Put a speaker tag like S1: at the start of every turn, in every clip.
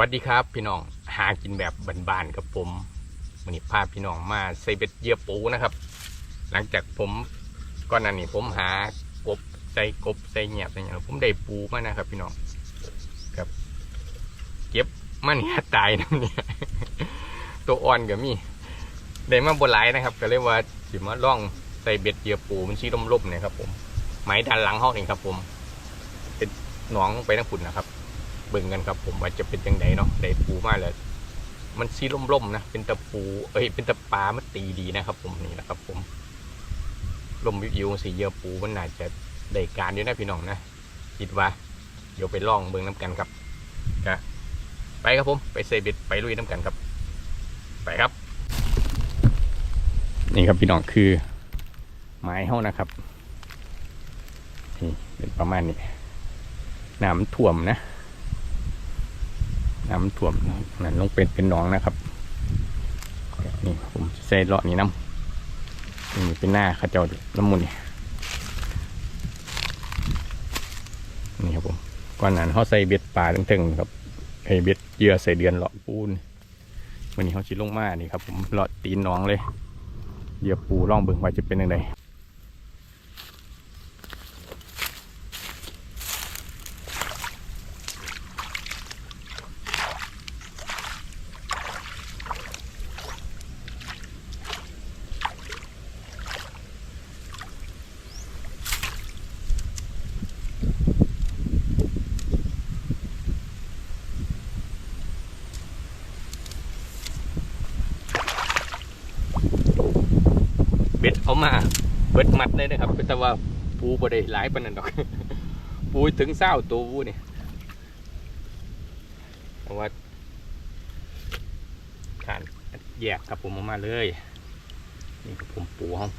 S1: วัสดีครับ พี่น้องหากินแบบบ้านๆกับผมวันนี้พาพี่น้องมาใส่เบ็ดเยื่อปูนะครับ หลังจากผมก่อนหน้านี้ผมหากบใส่กบใส่เงียบอะไรอย่างเงี้ยผมได้ปูมานะครับ พี่น้องครับ เก็บมันเนี่ยตายนะเนี่ยตัวอ่อนก็มีได้มาบนไหลนะครับ ก็เลยกว่าสิมาล่องใส่เบ็ดเยื่อปูมันชี้ล่มๆเนี่ยครับ ผมไม้ดันหลังห้องเองครับ ผมเป็นหนองไปทั้งฝุ่นนะครับ เบิ่งกันครับ ผมว่าจะเป็นยังไงเนาะได้ปูมาแล้วมันซีล่มๆนะเป็นตะปูเอ้ยเป็นตะปามันตีดีนะครับ ผมนี่นะครับ ผมลมวิวสีเยอปูมันน่าจะได้การอยู่นะพี่น้องนะคิดว่า เดี๋ยวไปล่องเบิ่งน้ำกันครับก็ไปครับผมไปเซเบ็ดไปลุยน้ำกันครับ ไปครับ นี่ครับพี่น้องคือ ไม้เฮ้านะครับนี่เป็นประมาณนี้น้ำท่วมนะ น้ำท่วมนั่นลงเป็นเป็นหนองนะครับนี่ผมใส่เลาะนี่น้ำนี่เป็นหน้าข้าเจ้าน้ำมูลนี่นี่ครับผมก่อนนั้นเขาใส่เบ็ดปลาตึงๆครับไอเบ็ดเหยื่อใส่เดือนเลาะปูนวันนี้เขาชิลงมานี่ครับผมเลาะตีนหน้องเลยเหยื่อปูร่องเบิ่งว่าจะเป็นยังไง เบ็ดเอามาเบ็ดมัดเลยนะครับแต่ว่าปูบ่ได้หลายปานนั้นดอก ปูถึงเศร้าตัววูนี่เพราะว่าขานแยกครับผมเอามาเลย นี่ครับผมปูห้อง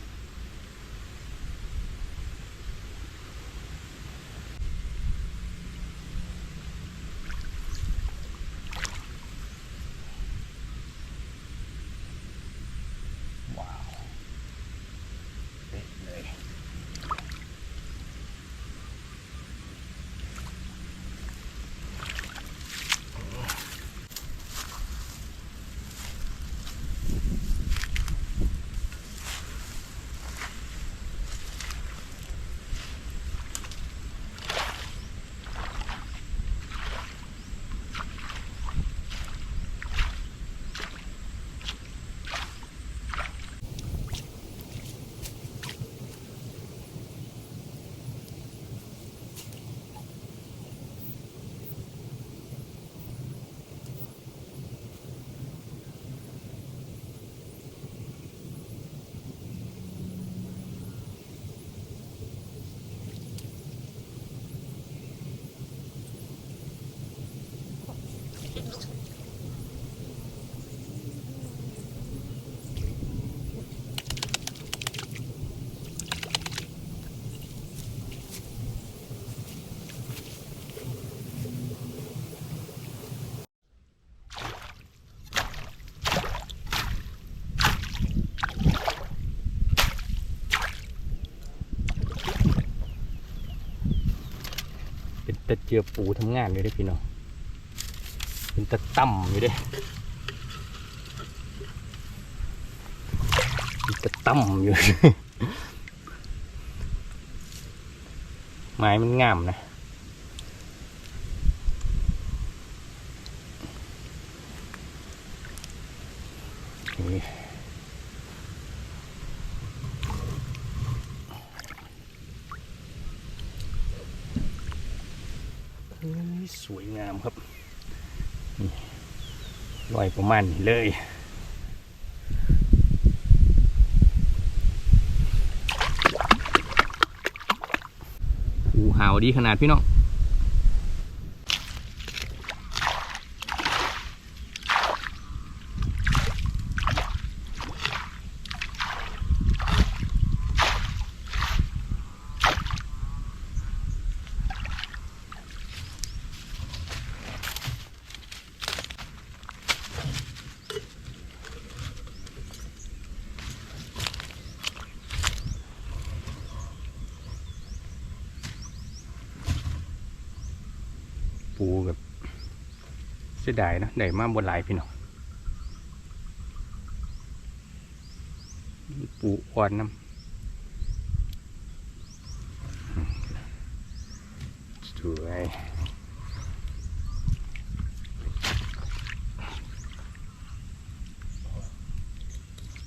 S1: เป็นตะเจือปูทำงานอยู่ด้วยพี่น้องเป็นตะต่ำอยู่เด้วยตะต่ำอยู่ ไม้มันงามนะ นี่เฮ้ยสวยงามครับนี่ลอย ประมาณนี้เลยหูหาวดีขนาดพี่น้อง ปูแบบเสียดายนะได้มาบนหลายพี่น้องปูอ่อนน้ำสวย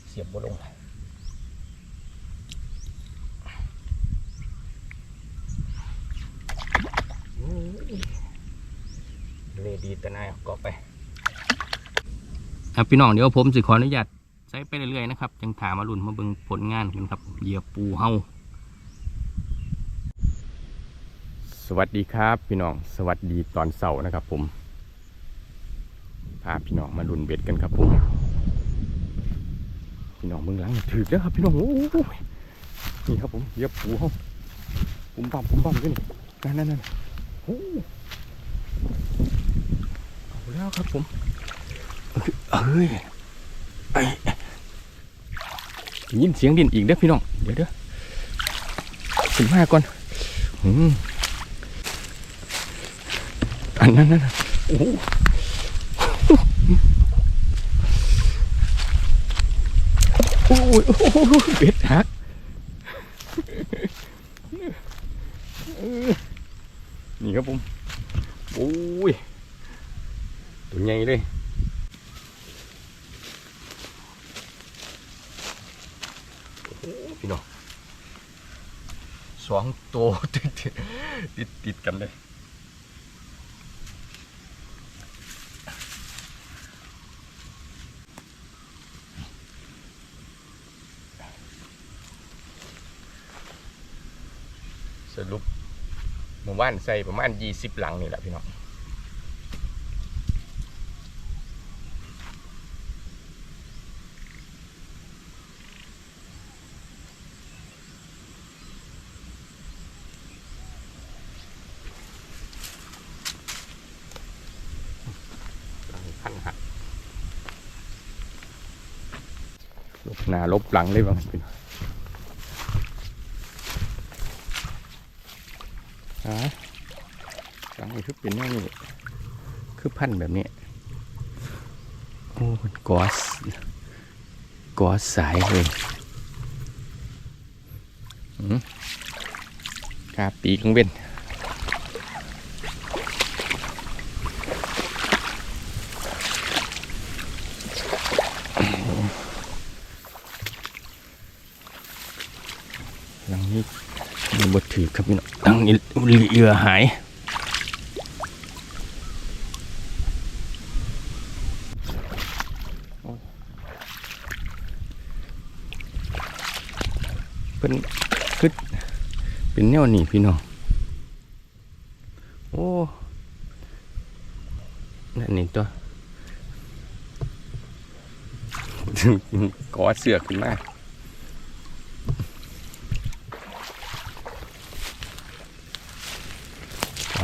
S1: เสียบบลง เลยดีแต่นายเอาเกาะไปครับพี่น้องเดี๋ยวผมสิขออนุญาตใช้ไปเรื่อยๆนะครับยังถามมาลุ่นมาเบิ่งผลงานกันครับเหยียบปูเฮาสวัสดีครับ พี่น้องสวัสดีตอนเสาร์นะครับ ผมพาพี่น้องมาลุ่นเบ็ดกันครับผมพี่น้องเมืองหลังถือแล้วครับพี่น้องโอ้โหนี่ครับผมเหยียบปูเฮาปุ่มปั๊มปุ่มปั๊มกันนี่นั่นนั่นนั่นโอ้โหเอา แล้วครับผมเอ้ยไอ้ยินเสียงดินอีกเด้อพี่น้อง เดี๋ยวเด้อขึ้นมาก่อนอืมอันนั้นนั่นโอ้โหโอ้ยโอ้โหเบ็ดหักนี่ครับผม โอ้ย ใหญ่เลยพี่น้องสองตัวติดติดติดกันเลยสรุปหมู่บ้านใส่ประมาณยี่สิบหลังนี่แหละพี่น้อง ลบหน้าลบหลังเลยบางพี่น้องฮะหลังนี่คือเป็นแนวนี้คือพันแบบนี้ โอ้มันกอสกอสสายเลยอืมกาปีกังเว้น หลังนี้มีบทถือครับพี่น้องหลังนี้เรือหายเป็นคือเป็นแนวหนีพี่น้องโอ้นั่นนี่ตัวกอเสือกขึ้นมา เอาเสือกขึ้นมาอันนี้เป็นยังเอาเหยียบปูขันบดตี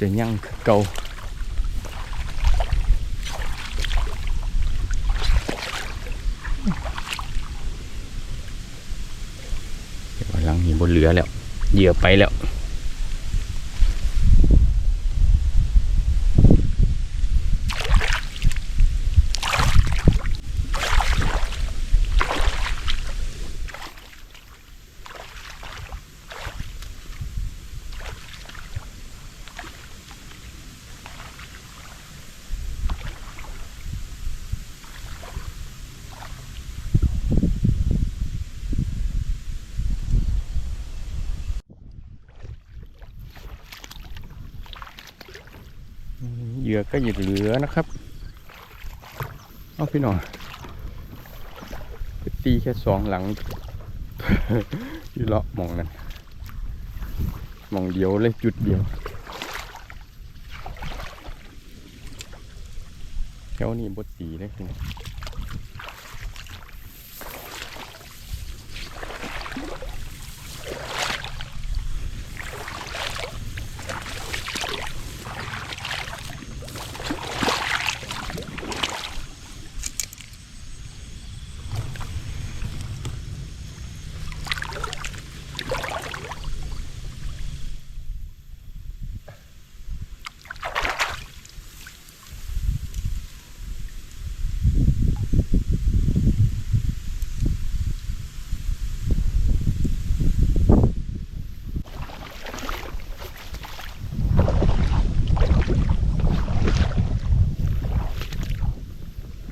S1: จะยังคือเก่าเดี๋ยวหลังนี้บนเรือแล้ว เหยื่อไปแล้ว เห ยื่อก็หยุดเหลือนะครับ เอาพี่หน่อยตีแค่สองหลังอยู่เลาะมองนั้นมองเดียวเลยจุดเดียวแถวนี้บดตีเลยพี่น้อง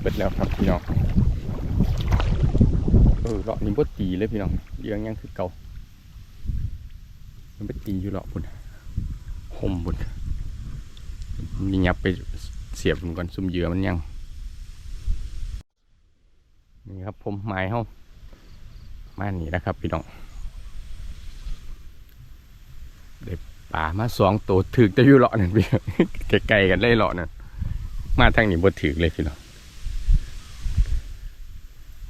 S1: เบิดแล้วครับพี่น้องเออเลาะนี้บดตี เลยพี่น้องเลี้ยงยังคือเก่า มันไปตีอยู่เลาะพุ่นห่มพุ่นนี่ยับไปเสียบมันก่อนซุ่มเหยื่อมันยังนี่ครับผมไม้เฮามานี่นะครับพี่น้องได้ป่ามาสองตัวถึกแต่อยู่เลาะนั่นพี่ไกลๆกันเลยเลาะนั่นมาทางนี้บ่ถึกเลยพี่น้อง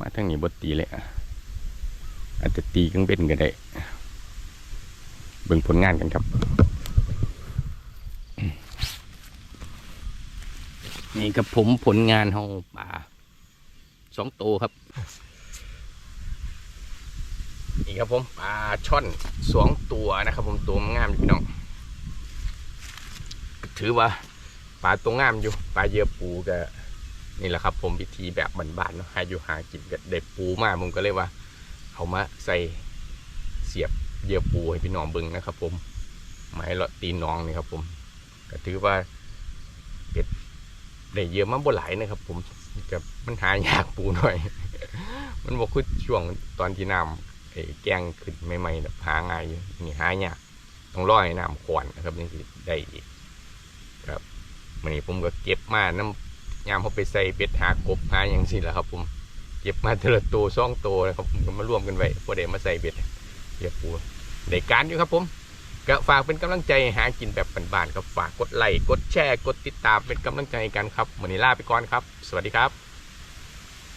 S1: มาทางนี้บดตีเลยอะ อาจจะตีกังเป็นก็ได้ เบิ่งผลงานกันครับ นี่กับผมผลงานเฮาป่าสองโตวครับ นี่ครับผมปลาช่อนสองตัวนะครับ ผมตัวงามอยู่พี่น้อง ถือว่าปลาตัวงามอยู่ปลาเยื่อปูก็นี่แหละครับ ผมวิธีแบบบ้านๆเนาะหาอยู่หากินก็ได้ปูมากผมก็เลยว่า เอามาใส่เสียบเยื่อปูให้พี่น้องเบิ่งนะครับ ผมไม้เลาะตีนน้องนี่ครับ ผมก็ถือว่าเป็ดได้เยอะมาบ่หลายนะครับ ผมกับมันหายากปูหน่อย มันบอกคือช่วงตอนที่น้ำไอ้แกงขึ้นใหม่ๆแบบหาง่ายอยู่นี่หายากต้องรอให้น้ำขวนนะครับนี่สิได้อีกครับวันนี้ผมก็เก็บมาน้ำยามเขาไปใส่เบ็ดหากบหาอย่างสิแหละครับ ผม เก็บมาเทละตัวสองตัวนะครับผมก็มาร่วมกันไว้พอเด้มาใส่เบ็ดเก็บปูได้การอยู่ครับผมก็ฝากเป็นกำลังใจหากินแบบบ้านๆครับฝากกดไลค์กดแชร์กดติดตามเป็นกำลังใจกันครับวันนี้ลาไปก่อนครับ สวัสดีครับ